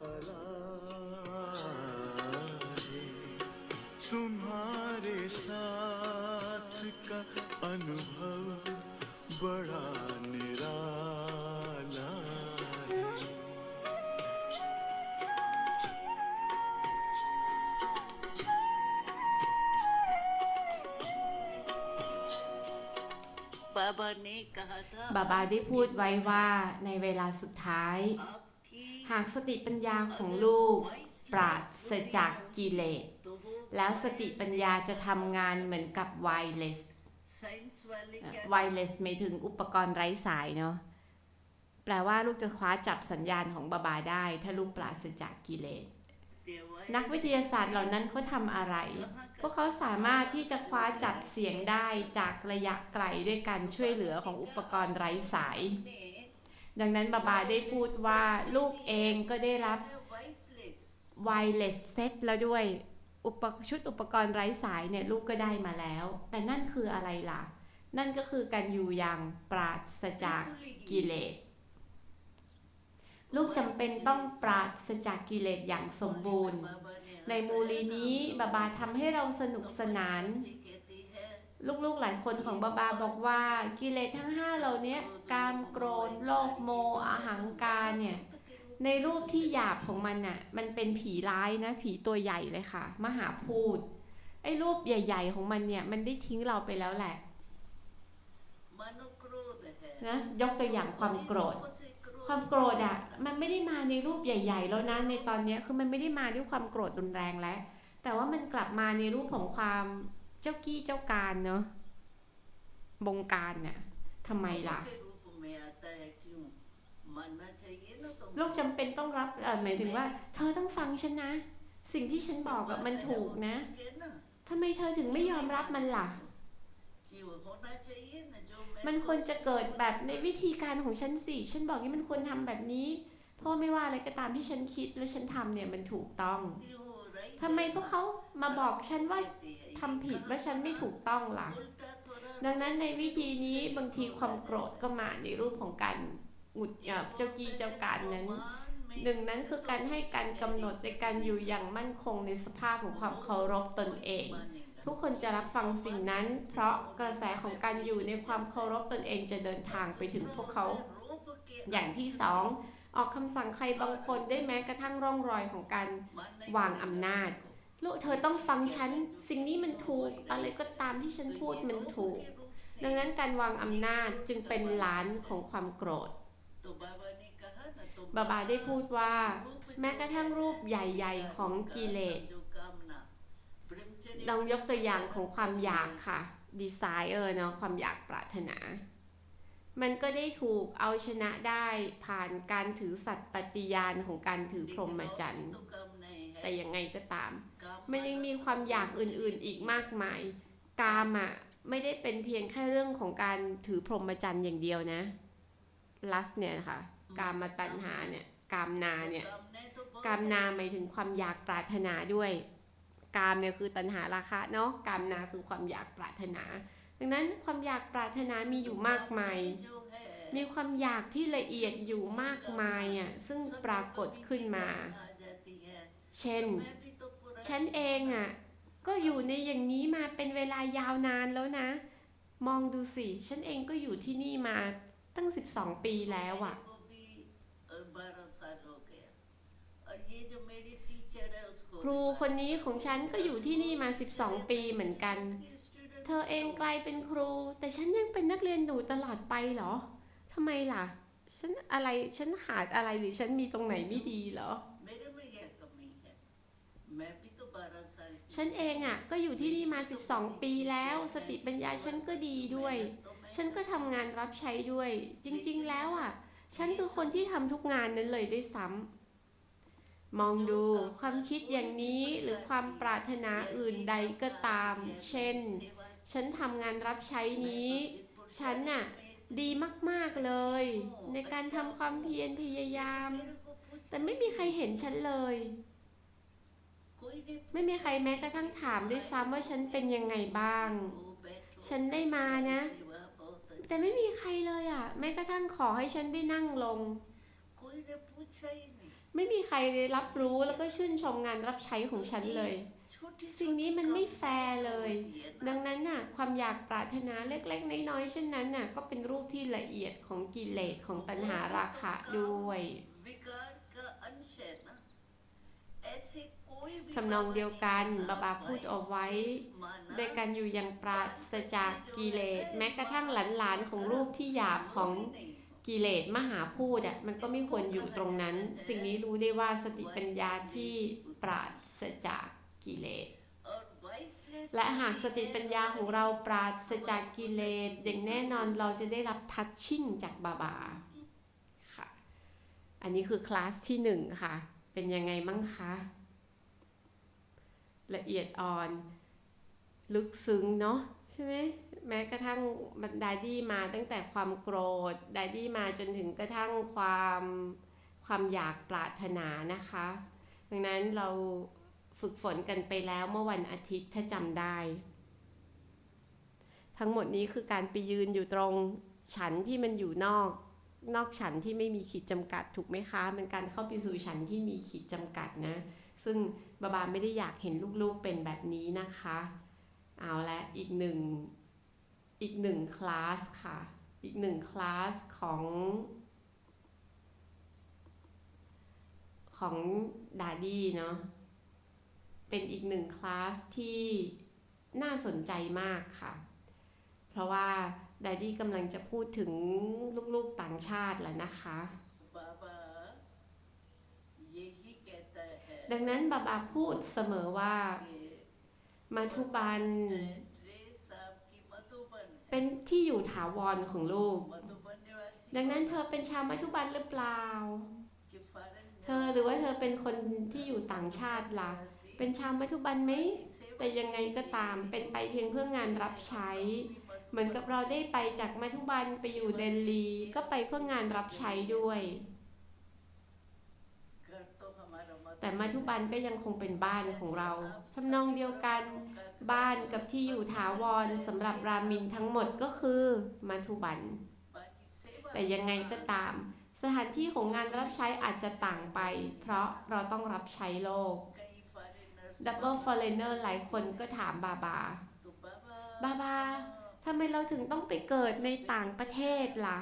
है तुम्हारे साथ का अनुभव बड़ा निराला है बाबा ने कहा था บาบาได้พูดไว้ว่าในเวลาสุดท้าย आपकी หากสติปัญญาของลูกปราศจากกิเลส แล้วสติปัญญาจะทำงานเหมือนกับไวเลสไวเลสหมายถึงอุปกรณ์ไร้สายเนาะแปลว่าลูกจะคว้าจับสัญญาณของบาบาได้ ถ้าลูกปราศจากกิเลส นักวิทยาศาสตร์เหล่านั้นเขาทำอะไร พวกเขาสามารถที่จะคว้าจับเสียงได้จากระยะไกลด้วยการช่วยเหลือของอุปกรณ์ไร้สาย ดังนั้นบาบาได้พูดว่าลูกเองก็ได้รับไวเลสเซ็ตแล้วด้วยอุปชุดอุปกรณ์ไร้สายเนี่ยลูกก็ได้มาแล้ว แต่นั่นคืออะไรล่ะ นั่นก็คือการอยู่อย่างปราศจากกิเลส ลูกจำเป็นต้องปราศจากกิเลสอย่างสมบูรณ์ ในมูลีนี้บาบาทำให้เราสนุกสนาน ลูกๆหลายคนของบาบาบอกว่ากิเลสทั้งห้าเหล่านี้การโกรธโลภโมอหังการเนี่ยในรูปที่หยาบของมันน่ะ มันเป็นผีร้ายนะ ผีตัวใหญ่เลยค่ะ มหาพูดไอ้รูปใหญ่ ๆ ของมันเนี่ย มันได้ทิ้งเราไปแล้วแหละนะยกตัวอย่างความโกรธ ความโกรธอะ มันไม่ได้มาในรูปใหญ่ ๆ แล้วนะในตอนนี้คือมันไม่ได้มาด้วยความโกรธรุนแรงแล้วแต่ว่ามันกลับมาในรูปของความ เจ้ากี้เจ้าการเนาะบงการเนี่ยทำไมล่ะโลกจำเป็นต้องรับเออหมายถึงว่า เธอต้องฟังฉันนะ สิ่งที่ฉันบอกอะมันถูกนะทำไมเธอถึงไม่ยอมรับมันล่ะ มันควรจะเกิดแบบในวิธีการของฉันสิ ฉันบอกนี่มันควรทำแบบนี้ เพราะไม่ว่าอะไรก็ตามที่ฉันคิดและฉันทำเนี่ยมันถูกต้อง ทำไมพวกเขามาบอกฉันว่าทำผิดว่าฉันไม่ถูกต้องล่ะ ดังนั้นในวิธีนี้บางทีความโกรธก็มาในรูปของการหงุดหงิดเจ้ากี้เจ้าการนั้นหนึ่งนั้นคือการให้การกำหนดในการอยู่อย่างมั่นคงในสภาพของความเคารพตนเอง ทุกคนจะรับฟังสิ่งนั้น เพราะกระแสของการอยู่ในความเคารพตนเองจะเดินทางไปถึงพวกเขา อย่างที่สอง ออกคำสั่งใครบางคนได้แม้กระทั่งร่องรอยของการวางอำนาจ ลูกเธอต้องฟังฉัน สิ่งนี้มันถูก อะไรก็ตามที่ฉันพูดมันถูก ดังนั้นการวางอำนาจจึงเป็นล้านของความโกรธ บาบาได้พูดว่า แม้กระทั่งรูปใหญ่ๆของกิเลสลองยกตัวอย่างของความอยากค่ะ desire เนาะความอยากปรารถนา มันก็ได้ถูกเอาชนะได้ผ่านการถือสัตย์ปฏิญาณของการถือพรหมจรรย์ แต่ยังไงก็ตาม มันยังมีความอยากอื่นๆอีกมากมาย กามอะไม่ได้เป็นเพียงแค่เรื่องของการถือพรหมจรรย์อย่างเดียวนะลัสเนี่ยนะคะกามมาตัณหาเนี่ยกามนาเนี่ยกามนาหมายถึงความอยากปรารถนาด้วย กามเนี่ยคือตัณหาราคะเนาะกามนาคือความอยากปรารถนา ดังนั้นความอยากปรารถนามีอยู่มากมาย มีความอยากที่ละเอียดอยู่มากมายอะซึ่งปรากฏขึ้นมา เช่น ฉันเองอะก็อยู่ในอย่างนี้มาเป็นเวลายาวนานแล้วนะ มองดูสิ ฉันเองก็อยู่ที่นี่มาตั้ง 12 ปีแล้วอะครูคนนี้ของฉันก็อยู่ที่นี่มา 12 ปีเหมือนกัน ธอเองกลายเป็นครู แต่ฉันยังเป็นนักเรียนหนูตลอดไปเหรอทำไมล่ะ ฉันอะไรฉันขาดอะไรหรือฉันมีตรงไหนไม่ดีเหรอ ฉันเองอะ่ะ ก็อยู่ที่นี่มา 12 ปีแล้ว สติปัญญาฉันก็ดีด้วย ฉันก็ทำงานรับใช้ด้วย จริงๆแล้วอะ่ะ ฉันคือคนที่ทำทุกงานนั้นเลยด้วยซ้ำมองดูความคิดอย่างนี้หรือความปรารถนาอื่นใดก็ตาม เช่น ฉันทำงานรับใช้นี้ ฉันน่ะดีมากๆเลย ในการทำความเพียรพยายาม แต่ไม่มีใครเห็นฉันเลย ไม่มีใครแม้กระทั่งถามด้วยซ้ำว่าฉันเป็นยังไงบ้าง ฉันได้มานะ แต่ไม่มีใครเลยอะ่ะ แม้กระทั่งขอให้ฉันได้นั่งลง ไม่มีใครรับรู้แล้วก็ชื่นชมงานรับใช้ของฉันเลย สิ่งนี้มันไม่แฟร์เลย ดังนั้นน่ะความอยากปรารถนาเล็กๆน้อยๆเช่นนั้นน่ะก็เป็นรูปที่ละเอียดของกิเลสของตัณหาราคะด้วยคำนองเดียวกันบาบาพูดเอาไว้ด้วยการอยู่อย่างปราศจากกิเลสแม้กระทั่งหลานๆของรูปที่หยาบของกิเลสมหาพูดอะมันก็ไม่ควรอยู่ตรงนั้น สิ่งนี้รู้ได้ว่าสติปัญญาที่ปราศจาก กิเลส और viceless และหากสติปัญญาของเราปราศจากกิเลสอย่างแน่นอนเราจะได้รับทัชชิ่งจากบาบาค่ะ อันนี้คือคลาสที่หนึ่งค่ะ เป็นยังไงบ้างคะ ละเอียดอ่อน ลึกซึ้งเนาะใช่ไหมแม้กระทั่งบรรดาดี้มาตั้งแต่ความโกรธดาดี้มาจนถึงกระทั่งความความอยากปรารถนานะคะ ดังนั้นเรา ฝึกฝนกันไปแล้วเมื่อวันอาทิตย์ถ้าจำได้ ทั้งหมดนี้คือการไปยืนอยู่ตรงฉันที่มันอยู่นอก นอกฉันที่ไม่มีขีดจำกัดถูกไหมคะเป็นการเข้าไปสู่ฉันที่มีขีดจำกัดนะ ซึ่งบาบาไม่ได้อยากเห็นลูกๆเป็นแบบนี้นะคะ เอาละอีกหนึ่งอีกหนึ่งคลาสค่ะ อีกหนึ่งคลาสของของดาดี้เนาะ เป็นอีกหนึ่งคลาสที่น่าสนใจมากค่ะ เพราะว่าดดดี้กำลังจะพูดถึงลูกๆต่างชาติแล้วนะคะดังนั้นบาบาพูดเสมอว่า มาทุบัน เป็นที่อยู่ถาวรของลูก ดังนั้นเธอเป็นชาวมัทุบันหรือเปล่า เธอหรือว่าเธอเป็นคนที่อยู่ต่างชาติละ่ะ เป็นชาวมัจจุบันไหม แต่ยังไงก็ตาม เป็นไปเพียงเพื่องานรับใช้ เหมือนกับเราได้ไปจากมัจจุบันไปอยู่เดลี ก็ไปเพื่องานรับใช้ด้วย แต่มัจจุบันก็ยังคงเป็นบ้านของเราทำนองเดียวกันบ้านกับที่อยู่ถาวรสำหรับรามินทั้งหมดก็คือมัทุบัน แต่ยังไงก็ตาม สถานที่ของงานรับใช้อาจจะต่างไป เพราะเราต้องรับใช้โลก ดับเบิลฟอร์เรนเนอร์หลายคนก็ถามบาบา บาบาทำไมเราถึงต้องไปเกิดในต่างประเทศล่ะ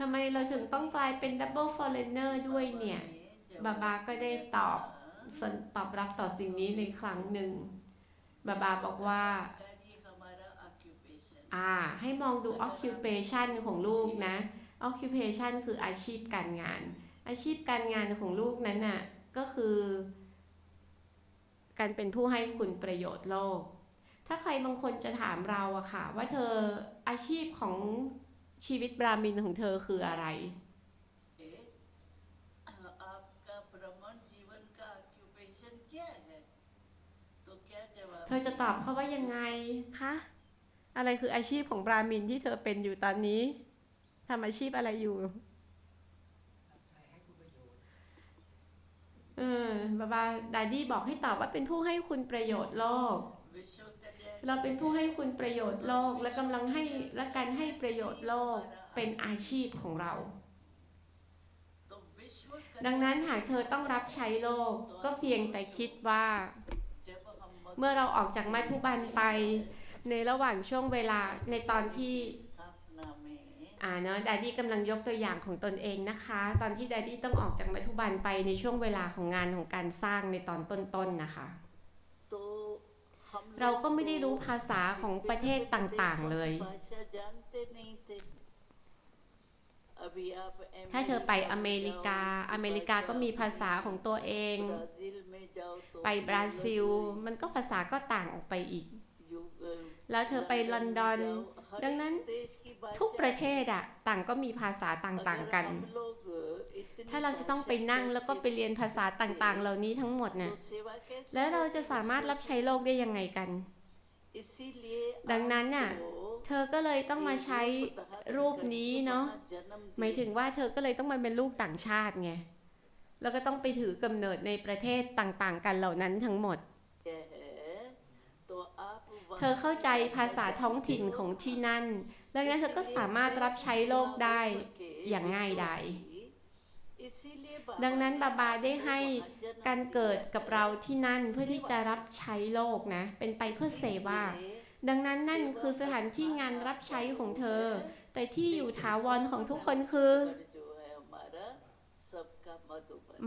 ทำไมเราถึงต้องกลายเป็นดับเบิลฟอร์เรนเนอร์ด้วยเนี่ย บาบาก็ได้ตอบตอบรับต่อสิ่งนี้ในครั้งหนึ่ง บาบาบอกว่า อ่า ให้มองดู occupation ของลูกนะ occupation คืออาชีพการงาน อาชีพการงานของลูกนั้นน่ะก็คือ การเป็นผู้ให้คุณประโยชน์โลก ถ้าใครบางคนจะถามเราอะค่ะ ว่าเธออาชีพของชีวิตบรามินของเธอคืออะไร เธอจะตอบเขาว่ายังไงคะ อะไรคืออาชีพของบรามินที่เธอเป็นอยู่ตอนนี้ ทำอาชีพอะไรอยู่ เออบาบาดาดี้บอกให้ตอบว่าเป็นผู้ให้คุณประโยชน์โลก เราเป็นผู้ให้คุณประโยชน์โลก และกำลังให้และการให้ประโยชน์โลกเป็นอาชีพของเรา ดังนั้นหากเธอต้องรับใช้โลกก็เพียงแต่คิดว่า เมื่อเราออกจากมัทุบันไป ในระหว่างช่วงเวลาในตอนที่ อ่าเนาะดดดี้กำลังยกตัวอย่างของตนเองนะคะ ตอนที่ดดดี้ต้องออกจากมัทุบันไปในช่วงเวลาของงานของการสร้างในตอนต้นๆนนะคะ เราก็ไม่ได้รู้ภาษาของประเทศต่างๆเลย ถ้าเธอไปอเมริกา อเมริกาก็มีภาษาของตัวเอง ไปบราซิล มันก็ภาษาก็ต่างออกไปอีก แล้วเธอไปลอนดอน ดังนั้นทุกประเทศอะต่างก็มีภาษาต่างๆกัน ถ้าเราจะต้องไปนั่งแล้วก็ไปเรียนภาษาต่างๆ เหล่านี้ทั้งหมดนะ่ะแล้วเราจะสามารถรับใช้โลกได้ยังไงกัน ดังนั้นเนี่ยเธอก็เลยต้องมาใช้รูปนี้เนาะหมายถึงว่าเธอก็เลยต้องมาเป็นลูกต่างชาติไงแล้วก็ต้องไปถือกำเนิดในประเทศต่างๆ กันเหล่านั้นทั้งหมด เธอเข้าใจภาษาท้องถิ่นของที่นั่น ดังนั้นเธอก็สามารถรับใช้โลกได้อย่างง่ายดายดังนั้นบาบาได้ให้การเกิดกับเราที่นั่นเพื่อที่จะรับใช้โลกนะ เป็นไปเพื่อเสวาดังนั้นนั่นคือสถานที่งานรับใช้ของเธอ แต่ที่อยู่ถาวรของทุกคนคือ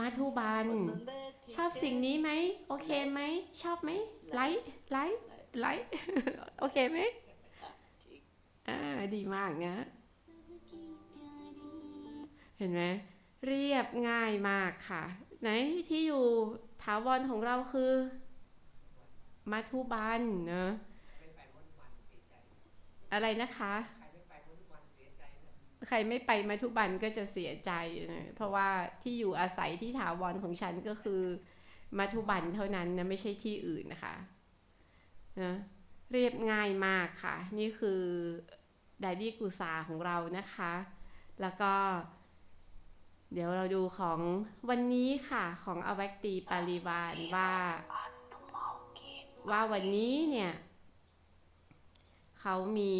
มัทุบัน ชอบสิ่งนี้ไหม โอเคไหม ชอบไหม ไลค์ไลค์ ไลค์โอเคไหมอ่าดีมากนะ เห็นไหมเรียบง่ายมากค่ะ ไหนที่อยู่ถาวรของเราคือมัทุบันเนอะอะไรนะคะ ใครไม่ไปมาทุบันก็จะเสียใจนะเพราะว่าที่อยู่อาศัยที่ถาวรของฉันก็คือมาทุบันเท่านั้นนะไม่ใช่ที่อื่นนะคะ นะเรียบง่ายมากค่ะ นี่คือดดี้กูซาของเรานะคะ แล้วก็ เดี๋ยวเราดูของวันนี้ค่ะของอวัคตีปาริวานว่า ว่าวันนี้เนี่ย เขามี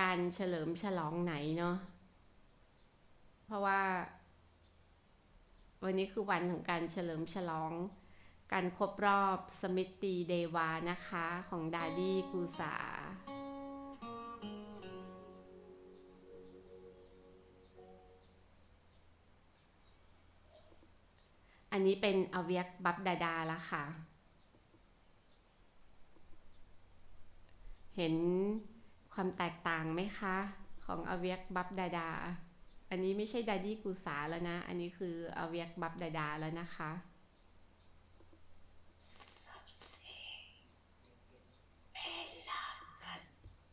การเฉลิมฉลองไหนเนาะเพราะว่า วันนี้คือวันของการเฉลิมฉลอง การครบรอบสมิตีเดวานะคะของดาดี้กูสาอันนี้เป็นอเวียกบับดาดาแล้วค่ะ เห็นความแตกต่างไหมคะ ของอเวียกบับดาดา อันนี้ไม่ใช่ดาดี้กูสาแล้วนะ อันนี้คืออเวียกบับดาดาแล้วนะคะ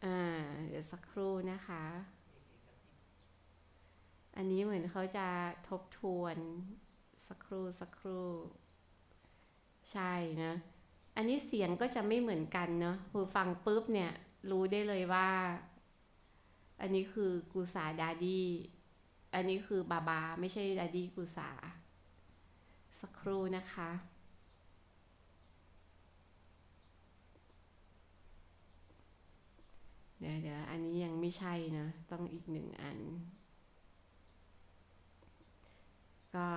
อ่าเดี๋ยวสักครู่นะคะ อันนี้เหมือนเขาจะทบทวนสักครู่สักครู่ ใช่นะ อันนี้เสียงก็จะไม่เหมือนกันเนาะคือฟังปุ๊บเนี่ย รู้ได้เลยว่า อันนี้คือกูสาดาดี้ อันนี้คือบาบา ไม่ใช่ดาดี้กูสา สักครู่นะคะ เดี๋ยวเดี๋ยวอันนี้ยังไม่ใช่นะ ต้องอีกหนึ่งอัน ก็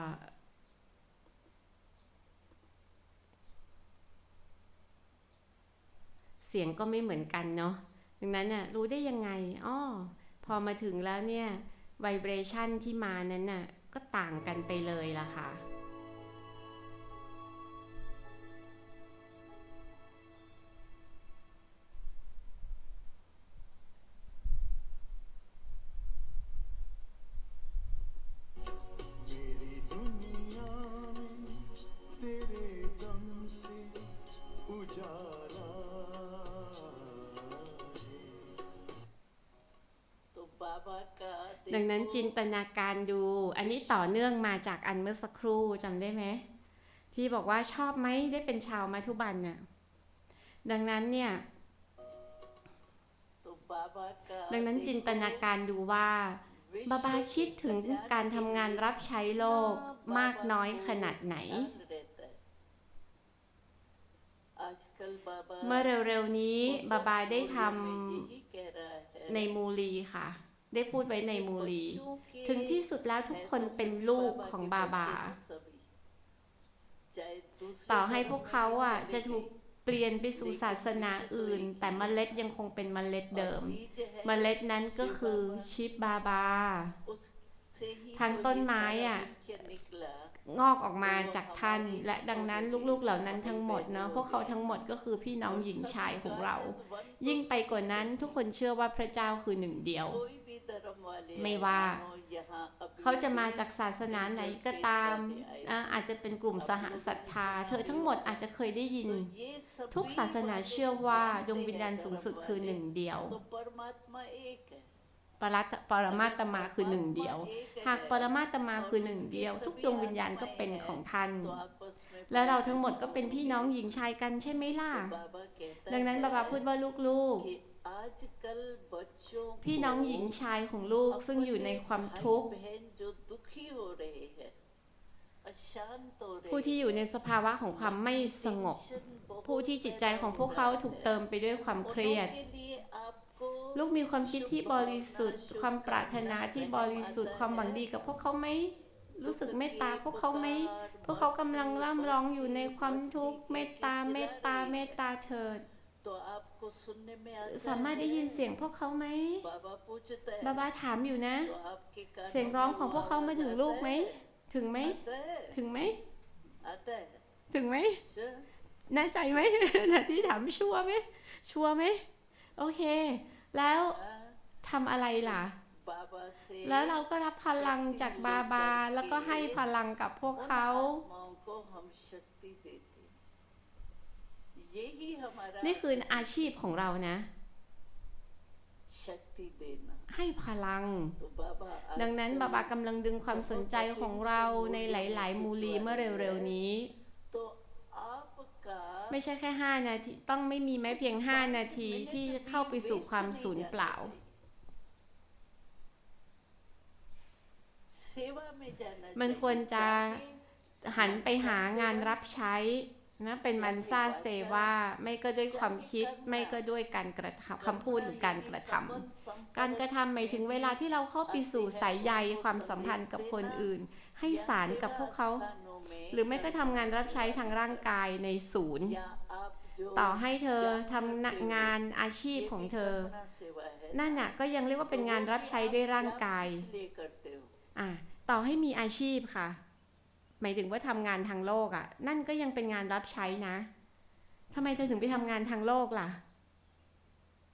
เสียงก็ไม่เหมือนกันเนาะดังนั้นน่ะรู้ได้ยังไงอ้อพอมาถึงแล้วเนี่ย ไวเบรชันที่มานั้นน่ะ ก็ต่างกันไปเลยล่ะค่ะ ดังนั้นจินตนาการดู อันนี้ต่อเนื่องมาจากอันเมื่อสักครู่จำได้ไหมที่บอกว่าชอบไหมได้เป็นชาวมัทุบันน่ะดังนั้นเนี่ยดังนั้นจินตนาการดูว่าบาบาคิดถึงการทำงานรับใช้โลกมากน้อยขนาดไหน เมื่อเร็วๆนี้บาบาได้ทำในมูลีค่ะ ได้พูดไว้ในมูลี ถึงที่สุดแล้วทุกคนเป็นลูกของบาบา ต่อให้พวกเขาอะจะถูกเปลี่ยนไปสู่ศาสนาอื่น แต่เมล็ดยังคงเป็นเมล็ดเดิม เมล็ดนั้นก็คือชิปบาบา ทางต้นไม้อะงอกออกมาจากท่านและดังนั้นลูกๆเหล่านั้นทั้งหมดเนาะพวกเขาทั้งหมดก็คือพี่น้องหญิงชายของเรา ยิ่งไปกว่านั้นทุกคนเชื่อว่าพระเจ้าคือหนึ่งเดียว ไม่ว่าเขาจะมาจากศาสนาไหนก็ตาม อาจจะเป็นกลุ่มสหศรัทธา เธอทั้งหมดอาจจะเคยได้ยิน ทุกศาสนาเชื่อว่าดวงวิญญาณสูงสุดคือหนึ่งเดียวปรัตปรมาตมาคือหนึ่งเดียว หากปรมาตมาคือหนึ่งเดียว ทุกดวงวิญญาณก็เป็นของท่าน และเราทั้งหมดก็เป็นพี่น้องหญิงชายกันใช่ไหมล่ะ ดังนั้นบาบาพูดว่าลูกๆ พี่น้องหญิงชายของลูกซึ่งอยู่ในความทุกข์ทผู้ที่อยู่ในสภาวะของความไม่สงบ ผู้ที่จิตใจของพวกเขาถูกเติมไปด้วยความเครียด ลูกมีความคิดที่บริสุทธิ์ ความปรารถนาที่บริสุทธิ์ความหวังดีกับพวกเขาไหมรู้สึกเมตตาพวกเขาไหมพวกเขากำลังร่ำร้องอยู่ในความทุกข์เมตตาเมตตาเมตตาเถิด สามารถได้ยินเสียงพวกเขาไหมบาบาถามอยู่นะ เสียงร้องของพวกเขามาถึงลูกไหม ถึงไหม ถึงไหม ถึงไหมแน่ใจไหมนาที่ถามชัวร์ไหม ชัวร์ไหม โอเค แล้วทำอะไรล่ะ แล้วเราก็รับพลังจากบาบา แล้วก็ให้พลังกับพวกเขา นี่คืออาชีพของเรานะ ให้พลัง ดังนั้นบาบากำลังดึงความสนใจของเราในหลาย ๆ มูลีเมื่อเร็ว ๆ นี้ไม่ใช่แค่ 5 นาที ต้องไม่มีแม้เพียง 5 นาทีที่เข้าไปสู่ความสูญเปล่า มันควรจะหันไปหางานรับใช้ นะเป็นมันซาเซว่าไม่ก็ด้วยความคิดไม่ก็ด้วยการกระทำคำพูดหรือการกระทำการกระทำหมายถึงเวลาที่เราเข้าไปสู่สายใยความสัมพันธ์กับคนอื่น ให้สารกับพวกเขา หรือไม่ก็ทำงานรับใช้ทางร่างกายในศูนย์ ต่อให้เธอทำงานอาชีพของเธอ นั่นน่ะก็ยังเรียกว่าเป็นงานรับใช้ด้วยร่างกายอะต่อให้มีอาชีพค่ะ หมายถึงว่าทำงานทางโลกอะ่ะ นั่นก็ยังเป็นงานรับใช้นะทำไมเธอถึงไปทำงานทางโลกล่ะ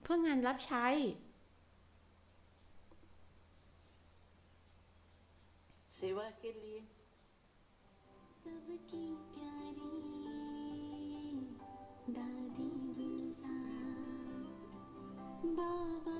เพื่องานรับใช้ सेवा के लिए सबकी प्यारी दादी गुलसा बाबा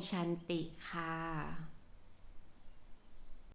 มชันติค่ะ